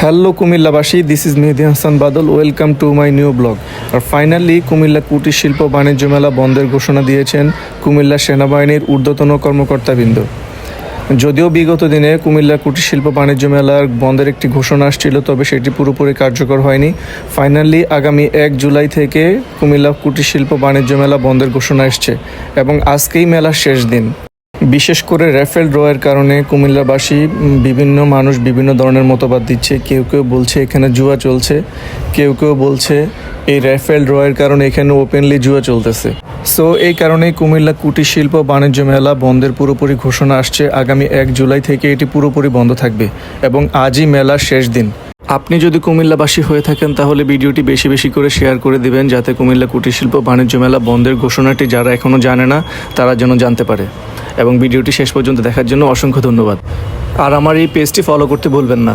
Hello কুমিল্লাবাসী this is Mehedi Hasan Badal welcome to my new blog R finally Comilla কুটির শিল্প বাণিজ্য মেলা বন্ধের ঘোষণা দিয়েছেন কুমিল্লা সেনাবাহিনীর ঊর্ধ্বতন কর্মকর্তাবৃন্দ। যদিও বিগত দিনে কুমিল্লা কুটির শিল্প বাণিজ্য মেলার বন্ধের একটি ঘোষণা আসছিল, তবে সেটি পুরোপুরি কার্যকর হয়নি। ফাইনালি আগামী এক জুলাই থেকে কুমিল্লা কুটির শিল্প বাণিজ্য মেলা বন্ধের ঘোষণা এসছে, এবং আজকেই মেলার শেষ দিন। বিশেষ করে র্যাফেল ড্রয়ের কারণে কুমিল্লাবাসী বিভিন্ন মানুষ বিভিন্ন ধরনের মতবাদ দিচ্ছে। কেউ কেউ বলছে এখানে জুয়া চলছে। কেউ কেউ বলছে এই র্যাফেল ড্রয়ের কারণে এখানে ওপেনলি জুয়া চলতেছে। সো এই কারণেই কুমিল্লা কুটির শিল্প বাণিজ্য মেলা বন্ধের পুরোপুরি ঘোষণা আসছে আগামী এক জুলাই থেকে এটি পুরোপুরি বন্ধ থাকবে এবং আজই মেলার শেষ দিন। আপনি যদি কুমিল্লাবাসী হয়ে থাকেন তাহলে ভিডিওটি বেশি বেশি করে শেয়ার করে দিবেন যাতে কুমিল্লা কুটির শিল্প বাণিজ্য মেলা বন্ধের ঘোষণাটি যারা এখনও জানে না, তারা যেন জানতে পারে। এবং ভিডিওটি শেষ পর্যন্ত দেখার জন্য অসংখ্য ধন্যবাদ। আর আমার এই পেজটি ফলো করতে ভুলবেন না।